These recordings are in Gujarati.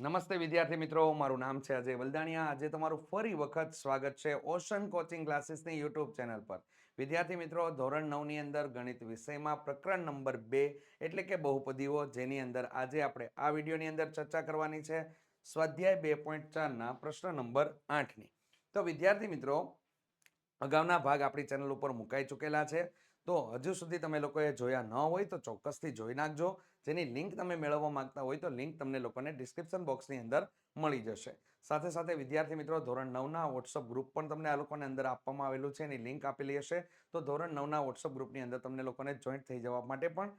નમસ્તે વિદ્યાર્થી મિત્રો, મારું નામ છે અજય વલદાણિયા. આજે તમારું ફરી વખત સ્વાગત છે ઓશન કોચિંગ ક્લાસીસની યુટ્યુબ ચેનલ પર. વિદ્યાર્થી મિત્રો, ધોરણ નવની અંદર ગણિત વિષયમાં પ્રકરણ નંબર બે એટલે કે બહુપદીઓ, જેની અંદર આજે આપણે આ વિડીયોની અંદર ચર્ચા કરવાની છે. સ્વાધ્યાય બે પોઈન્ટ ચારના પ્રશ્ન નંબર આઠની. તો વિદ્યાર્થી મિત્રો, અગાઉના ભાગ આપણી ચેનલ ઉપર મુકાઈ ચૂકેલા છે. તો હજુ સુધી તમે લોકોએ જોયા ન હોય તો ચોક્કસથી જોઈ નાખજો. જેની લિંક તમે મેળવવા માંગતા હોય તો લિંક તમને લોકોને ડિસ્ક્રિપ્શન બોક્સની અંદર મળી જશે. સાથે સાથે વિદ્યાર્થી મિત્રો, ધોરણ નવના વોટ્સઅપ ગ્રુપ પણ તમને આ લોકોને અંદર આપવામાં આવેલું છે. એની લિંક આપેલી હશે. તો ધોરણ નવના વોટ્સઅપ ગ્રુપની અંદર તમને લોકોને જોઈન્ટ થઈ જવા માટે પણ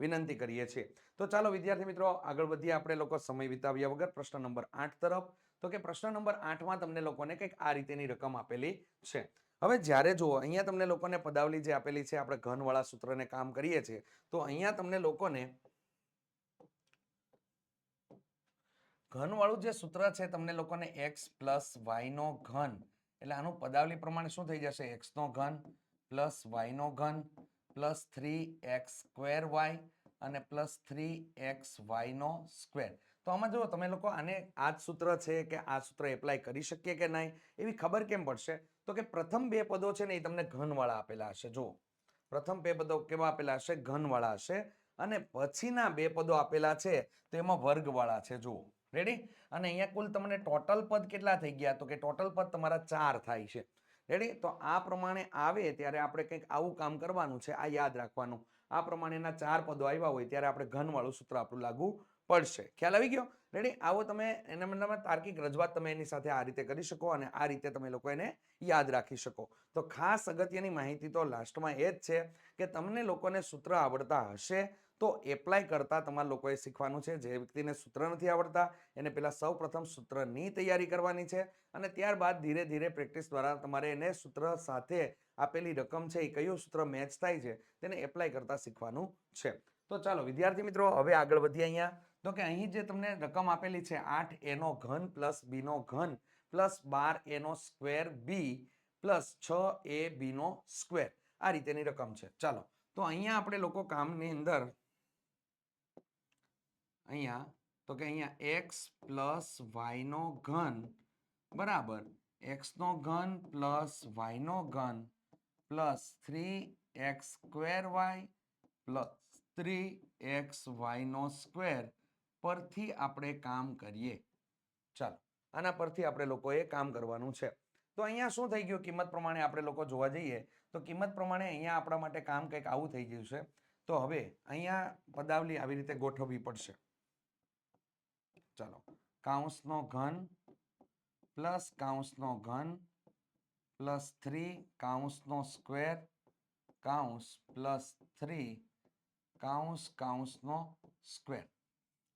વિનંતી કરીએ છીએ. તો ચાલો વિદ્યાર્થી મિત્રો, આગળ વધીએ. આપણે લોકો સમય વિતાવ્યા વગર પ્રશ્ન નંબર આઠ તરફ. તો કે પ્રશ્ન નંબર આઠમાં તમને લોકોને કંઈક આ રીતેની રકમ આપેલી છે. હવે જ્યારે જુઓ, અહીંયા તમને લોકોને પદાવલી જે આપેલી છે, આપણે ઘનવાળા સૂત્રને કામ કરીએ છીએ. તો અહીંયા તમને લોકોને ઘનવાળું જે સૂત્ર છે, તમને લોકોને એક્સ પ્લસ વાયનો ઘન, એટલે આનું પદાવલી પ્રમાણે શું થઈ જશે? એક્સ નો ઘન પ્લસ વાયનો ઘન plus three x square y અને પ્લસ થ્રી એક્સ વાયનો સ્ક્વેર તો આમાં જુઓ, તમે લોકો આને આ જ સૂત્ર છે કે આ સૂત્ર એપ્લાય કરી શકીએ કે નહીં, એવી ખબર કેમ પડશે? તો કે પ્રથમ બે પદો છે ને એ તમને ઘનવાળા આપેલા હશે. જુઓ, પ્રથમ બે પદો કેવા આપેલા હશે? ઘનવાળા હશે અને પછીના બે પદો આપેલા છે તો એમાં વર્ગવાળા છે. જુઓ રેડી અને અહીંયા કુલ તમને ટોટલ પદ કેટલા થઈ ગયા? તો કે ટોટલ પદ તમારા ચાર થાય છે. રેડી તો આ પ્રમાણે આવે ત્યારે આપણે કંઈક આવું કામ કરવાનું છે. આ યાદ રાખવાનું. આ પ્રમાણેના ચાર પદો આવ્યા હોય ત્યારે આપણે ઘનવાળું સૂત્ર આપણું લાગુ પડશે. ખ્યાલ આવી ગયો? રેડી આવો તમે એના તમે તાર્કિક રજૂઆત તમે એની સાથે આ રીતે કરી શકો અને આ રીતે તમે લોકો એને યાદ રાખી શકો. તો ખાસ અગત્યની માહિતી તો લાસ્ટમાં એ જ છે કે તમને લોકોને સૂત્ર આવડતા હશે. તો એપ્લાય કરતા તમારા લોકોએ શીખવાનું છે. જે વ્યક્તિને સૂત્ર નથી આવડતા, એને પહેલાં સૌ પ્રથમ સૂત્રની તૈયારી કરવાની છે અને ત્યારબાદ ધીરે ધીરે પ્રેક્ટિસ દ્વારા તમારે એને સૂત્ર સાથે આપેલી રકમ છે એ કયું સૂત્ર મેચ થાય છે તેને એપ્લાય કરતા શીખવાનું છે. તો ચાલો વિદ્યાર્થી મિત્રો, હવે આગળ વધીએ અહીંયા. તો કે અહીં જે તમને રકમ આપેલી છે આઠ એનો ઘન પ્લસ બીનો ઘન પ્લસ બાર એનો સ્ક્વેર બી પ્લસ છ એ બીનો સ્ક્વેર આ રીતેની રકમ છે. ચાલો. તો અહીંયા આપણે લોકો કામની અંદર અહીંયા, તો કે અહીંયા એક્સ પ્લસ વાયનો ઘન, બરાબર એક્સનો ઘન પ્લસ વાયનો ઘન plus three x square y plus three x વાયનો square પરથી આપણે કામ કરીએ. ચાલો, આના પરથી આપણે લોકોએ કામ કરવાનું છે. તો અહીંયા શું થઈ ગયું? કિંમત પ્રમાણે આપણે લોકો જોવા જઈએ, તો કિંમત પ્રમાણે અહીંયા આપણા માટે કામ કંઈક આવું થઈ ગયું છે. તો હવે અહીંયા પદાવલી આવી રીતે ગોઠવવી પડશે. ચાલો. કાઉન્સનો ઘન પ્લસ કાઉન્સનો ઘન પ્લસ થ્રી કાઉન્સનો સ્ક્વેર કાઉન્સ પ્લસ થ્રી કાઉન્સ કાઉન્સનો સ્ક્વેર.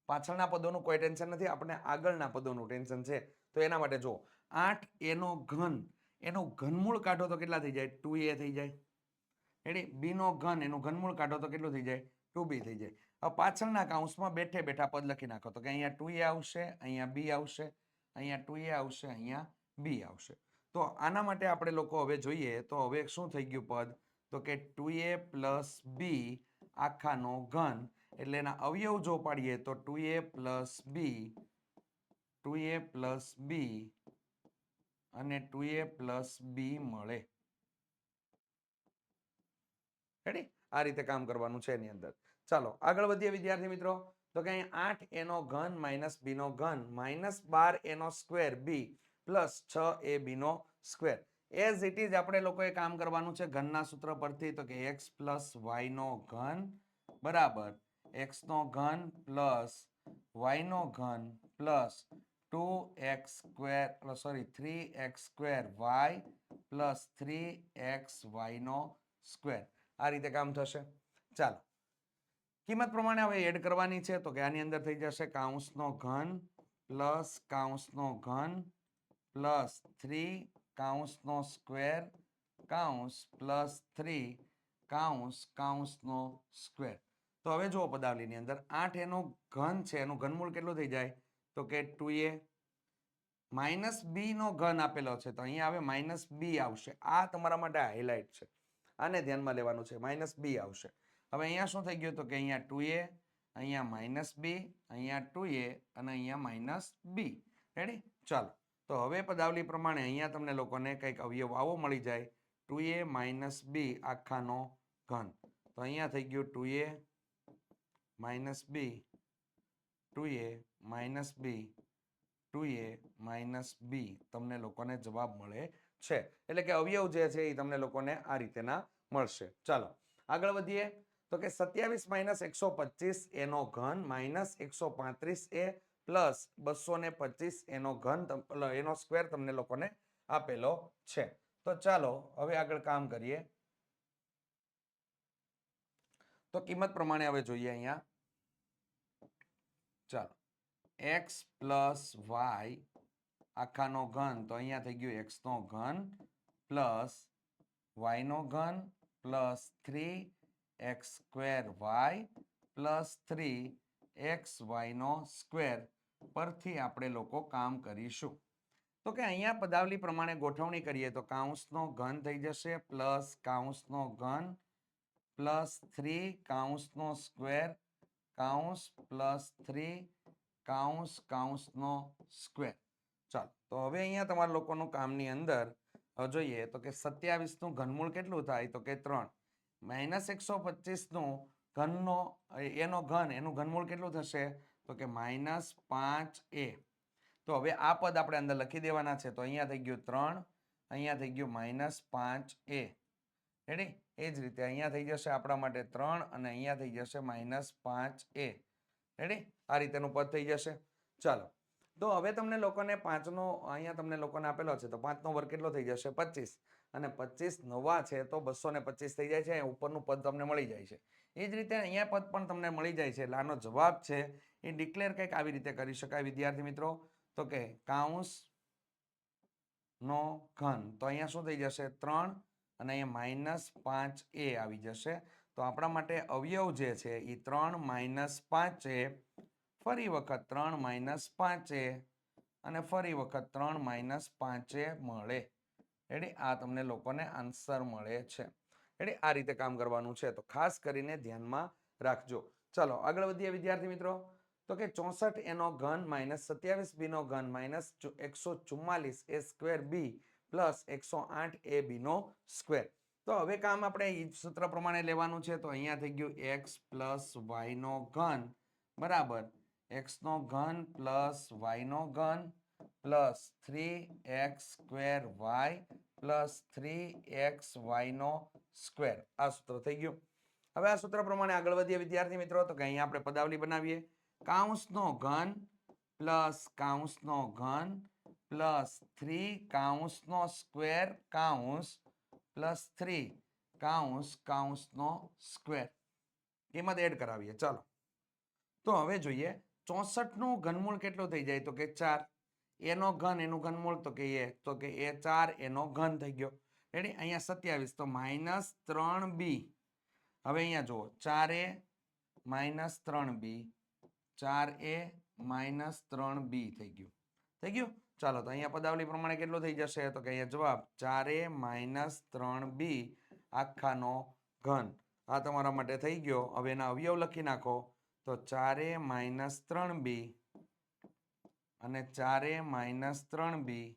પાછળના પદોનું કોઈ ટેન્શન નથી, આપણે આગળના પદોનું ટેન્શન છે. તો એના માટે જો આઠ એનો ઘન, એનો ઘનમૂળ કાઢો તો કેટલા થઈ જાય? ટુ એ થઈ જાય. એટલે બીનો ઘન, એનું ઘનમૂળ કાઢો તો કેટલું થઈ જાય? ટુ બી થઈ જાય. પાછળના કાઉન્સમાં બેઠે બેઠા પદ લખી નાખો. તો કે અહીંયા ટુ એ આવશે, અહીંયા બી આવશે, અહીંયા ટુ એ આવશે, અહીંયા બી આવશે. તો આના માટે આપણે લોકો હવે જોઈએ તો હવે શું થઈ ગયું પદ? તો કે ટુ એ પ્લસ બી આખાનો ઘન. એટલે એના અવયવ જો પાડીએ તો two A plus B two A plus B અને ટુ એ પ્લસ બી મળે. રેડી આ રીતે કામ કરવાનું છે એની અંદર. ચાલો, આગળ વધીએ વિદ્યાર્થી મિત્રો. તો કે અહીં આઠ એનો ઘન માઇનસ બીનો ઘન, માઇનસ બાર એનો સ્ક્વેર બી, પ્લસ છ એ બીનો સ્ક્વેર. એઝ ઇટ ઇઝ આપણે લોકોએ કામ કરવાનું છે ઘનના સૂત્ર પરથી, તો કે એક્સ પ્લસ વાયનો ઘન બરાબર એક્સનો ઘન પ્લસ વાયનો ઘન plus two x square sorry three x square y plus three x વાયનો square. આ રીતે કામ થશે. ચાલો કિંમત પ્રમાણે હવે એડ કરવાની છે તો કે આની અંદર થઈ જશે કાઉન્સનો ઘન પ્લસ કાઉન્સનો ઘન પ્લસ થ્રી કાઉન્સનો સ્ક્વેર કાઉન્સ પ્લસ થ્રી કાઉન્સ કાઉન્સનો સ્ક્વેર. તો હવે જુઓ પદાવલીની અંદર આઠ એનો ઘન છે, એનું ઘનમૂળ કેટલું થઈ જાય? તો કે ટુ એ માઇનસ બીનો ઘન આપેલો છે. તો અહીંયા હવે માઇનસ બી આવશે. આ તમારા માટે હાઇલાઇટ છે. આને ધ્યાનમાં લેવાનું છે. માઇનસ બી આવશે. હવે અહીંયા શું થઈ ગયું તો કે અહીંયા ટુ એ અહીંયા માઇનસ બી અહીંયા ટુ એ અને અહીંયા માઇનસ બી રેડી ચાલો. તો હવે પદાવલી પ્રમાણે અહીંયા તમને લોકોને કંઈક અવયવ આવો મળી જાય. ટુ એ માઇનસ બી આખાનો ઘન. તો અહીંયા થઈ ગયું two A minus B two A minus B two A minus B તમને લોકોને જવાબ મળે છે. એટલે કે અવયવ જે છે એ તમને લોકોને આ રીતેના મળશે. ચાલો. આગળ વધીએ. તો કે સત્યાવીસ માઇનસ એકસો પચીસ એનો ઘન માઇનસ એકસો પાંત્રીસ એ પ્લસ બસો ને પચીસ એનો ઘન એનો સ્ક્વેર તમને લોકોને આપેલો છે. તો ચાલો, હવે આગળ કામ કરીએ. તો કિંમત પ્રમાણે હવે જોઈએ અહીંયા. ચાલો. એક્સ પ્લસ વાય આખાનો ઘન, તો અહીંયા થઈ ગયું એક્સ નો ઘન પ્લસ વાય નો ઘન plus three x square y plus three x વાયનો square પરથી આપણે લોકો કામ કરીશું. તો કે અહીંયા પદાવલી પ્રમાણે ગોઠવણી કરીએ તો કાઉન્સનો ઘન થઈ જશે પ્લસ કાઉન્સનો ઘન પ્લસ થ્રી કાઉન્સનો સ્ક્વેર કાઉન્સ પ્લસ થ્રી કાઉન્સ કાઉન્સનો સ્ક્વેર. ચાલો, તો હવે અહીંયા તમારા લોકોનું કામની અંદર જોઈએ તો કે સત્યાવીસનું ઘનમૂળ કેટલું થાય? તો કે ત્રણ. માઇનસ એકસો પચીસનું ઘનનો એનો ઘન, એનું ઘનમૂળ કેટલું થશે? તો કે માઇનસ પાંચ એ. તો હવે આ પદ આપણે અંદર લખી દેવાના છે. તો અહીંયા થઈ ગયું ત્રણ, અહીંયા થઈ ગયું માઇનસ પાંચ એ. રેડી એ જ રીતે અહીંયા થઈ જશે આપણા માટે ત્રણ અને અહીંયા થઈ જશે માઇનસ પાંચ એ. રેડી આ રીતેનું પદ થઈ જશે. ચાલો. તો હવે તમને લોકોને પાંચનો, અહીંયા તમને લોકોને આપેલો છે. તો પાંચનો વર્ગ કેટલો થઈ જશે? પચીસ. અને પચીસ નવા છે તો બસો ને પચીસ થઈ જાય છે ઉપરનું પદ તમને મળી જાય છે. એ જ રીતે અહીંયા પદ પણ તમને મળી જાય છે. એટલે આનો જવાબ છે, એ ડિક્લેર કંઈક આવી રીતે કરી શકાય, વિદ્યાર્થી મિત્રો. તો કે કાઉન્સ નો ઘન. તો અહીંયા શું થઈ જશે? ત્રણ અને અહીંયા માઇનસ પાંચ એ આવી જશે. તો આપણા માટે અવયવ જે છે, એ ત્રણ માઇનસ પાંચ એ, ફરી વખત ત્રણ માઇનસ પાંચ એ અને ફરી વખત ત્રણ માઇનસ પાંચ એ મળે. રેડી? આ તમને લોકોને આન્સર મળે છે. એટલે આ રીતે કામ કરવાનું છે. તો ખાસ કરીને ધ્યાનમાં રાખજો. ચલો, આગળ વધીએ વિદ્યાર્થી મિત્રો. તો કે ચોસઠ એનો ઘન માઇનસ સત્યાવીસ બી નો ઘન માઇનસ એકસો ચુમ્માલીસ એ સ્ક્વેર બી પ્લસ એકસો આઠ એ બી નો સ્ક્વેર. તો હવે કામ આપણે એ સૂત્ર પ્રમાણે લેવાનું છે. તો અહીંયા થઈ ગયું એક્સ પ્લસ વાય નો ઘન. બરાબર. એક્સ નો ઘન પ્લસ વાય નો ઘન. Plus three x square y plus three x y નો સ્ક્વેર આ સૂત્ર થઈ ગયું હવે આ સૂત્ર પ્રમાણે આગળ વધીએ વિદ્યાર્થી મિત્રો, તો કે અહીંયા આપણે પદાવલી બનાવીએ। કાઉન્સનો ઘન પ્લસ કાઉન્સનો ઘન પ્લસ થ્રી કાઉન્સનો સ્ક્વેર કાઉન્સ પ્લસ થ્રી કાઉન્સ કાઉન્સનો સ્ક્વેર। કિંમત એડ કરાવીએ, ચાલો। તો હવે જોઈએ, ચોસઠનું ઘનમૂળ કેટલું થઈ જાય? તો કે ચાર। એનો ઘન, એનું ઘનમૂળ તો કે એ, તો કે એ ચાર એનો ઘન થઈ ગયો. રેડી અહીંયા સત્યાવીસ. તો માઇનસ ત્રણ બી. હવે અહીંયા જુઓ. ચાર એ માઇનસ ત્રણ બી. ચાર એ માઇનસ ત્રણ બી થઈ ગયું. થઈ ગયું? ચાલો, તો અહીંયા પદાવલી પ્રમાણે કેટલું થઈ જશે? તો કે અહીંયા જવાબ ચાર એ માઇનસ ત્રણ બી આખાનો ઘન. આ તમારા માટે થઈ ગયો. હવે એના અવયવ લખી નાખો. તો ચારે માઇનસ ત્રણ બી અને ચારે માઇનસ ત્રણ બી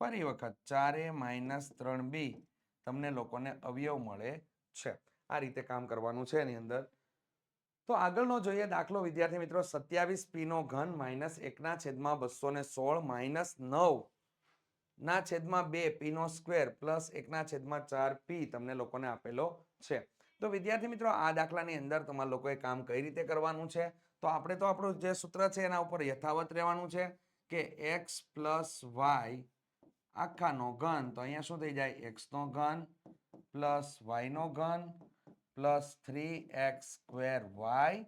ફરી વખત ચારે માઇનસ ત્રણ બી તમને લોકોને અવયવ મળે છે. આ રીતે કામ કરવાનું છે એની અંદર. તો આગળનો જોઈએ દાખલો. વિદ્યાર્થી મિત્રો, સત્યાવીસ પીનો ઘન માઇનસ એકના છેદમાં બસો ને સોળ માઇનસ નવ ના છેદમાં બે પીનો સ્ક્વેર પ્લસ એકના છેદમાં ચાર પી તમને લોકોને આપેલો છે. તો વિદ્યાર્થી મિત્રો, આ દાખલાની અંદર તમારા લોકોએ કામ કઈ રીતે કરવાનું છે? તો આપણે તો આપણું જે સૂત્ર છે એના ઉપર યથાવત રહેવાનું છે કે એક્સ પ્લસ વાય આખાનો ઘન, તો અહીંયા શું થઈ જાય? એક્સનો ઘન પ્લસ વાયનો ઘન plus three x square y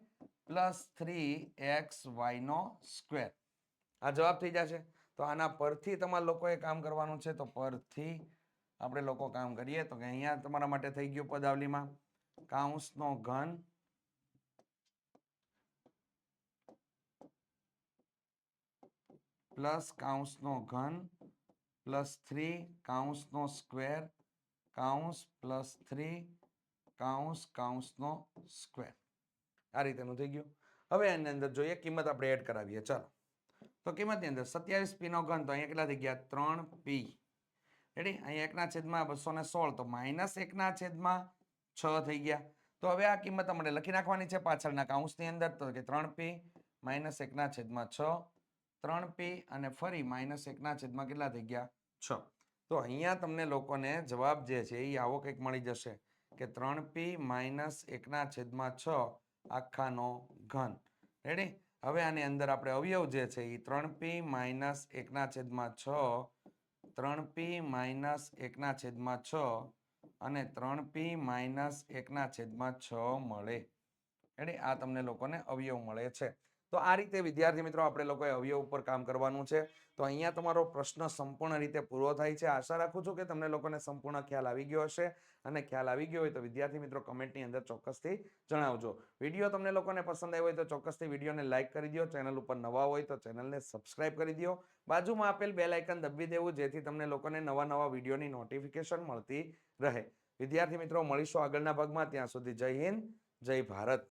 plus three x વાયનો square આ જવાબ થઈ જશે. તો આના પરથી તમારા લોકોએ કામ કરવાનું છે, તો પરથી આપણે લોકો કામ કરીએ. તો કે અહીંયા તમારા માટે થઈ ગયું પદાવલીમાં. કાઉન્સનો ઘન પ્લસ કાઉન્સનો ઘન પ્લસ થ્રી કાઉન્સનો સ્ક્વેર કાઉન્સ પ્લસ થ્રી કાઉન્સ કાઉન્સનો સ્ક્વેર. આ રીતેનું થઈ ગયું. હવે એની અંદર જોઈએ કિંમત આપણે એડ કરાવીએ. ચાલો. તો કિંમતની અંદર સત્યાવીસ પીનો ઘન તો અહીંયા કેટલા થઈ ગયા? ત્રણ પી રેડી અહીંયા એકના છેદમાં બસો ને સોળ, તો માઇનસ એકના છેદમાં છ થઈ ગયા. તો હવે આ કિંમત આપણે લખી નાખવાની છે પાછળના કાઉન્સની અંદર. તો કે ત્રણ પી માઇનસ એકના છેદમાં છ ત્રણ પી અને ફરી માઇનસ એકના છેદમાં કેટલા થઈ ગયા? છ. તો અહીંયા તમને લોકોને જવાબ જે છે એ આવો કંઈક મળી જશે કે ત્રણ પી માઇનસ એકના છેદમાં છ આખાનો ઘન. રેડી હવે આની અંદર આપણે અવયવ જે છે એ ત્રણ પી માઇનસ એકના છેદમાં છ, ત્રણ પી માઇનસ એકના છેદમાં છ અને ત્રણ પી માઇનસ એકના છેદમાં છ મળે. એટલે આ તમને લોકોને અવયવ મળે છે. તો આ રીતે વિદ્યાર્થી મિત્રો આપણે લોકોએ અવયવ ઉપર કામ કરવાનું છે. તો અહીંયા તમારો પ્રશ્ન સંપૂર્ણ રીતે પૂરો થાય છે. આશા રાખું છું કે તમને લોકોને સંપૂર્ણ ખ્યાલ આવી ગયો હશે અને ખ્યાલ આવી ગયો હોય તો વિદ્યાર્થી મિત્રો કમેન્ટની અંદર ચોક્કસથી જણાવજો. વીડિયો તમને લોકોને પસંદ આવ્યો હોય તો ચોક્કસથી વિડીયોને લાઇક કરી દો. ચેનલ ઉપર નવા હોય તો ચેનલને સબસ્ક્રાઇબ કરી દો. બાજુમાં આપેલ બે લાઇકન દબી દેવું જેથી તમને લોકોને નવા નવા વિડીયોની નોટિફિકેશન મળતી રહે. વિદ્યાર્થી મિત્રો, મળીશું આગળના ભાગમાં. ત્યાં સુધી જય હિન્દ, જય ભારત.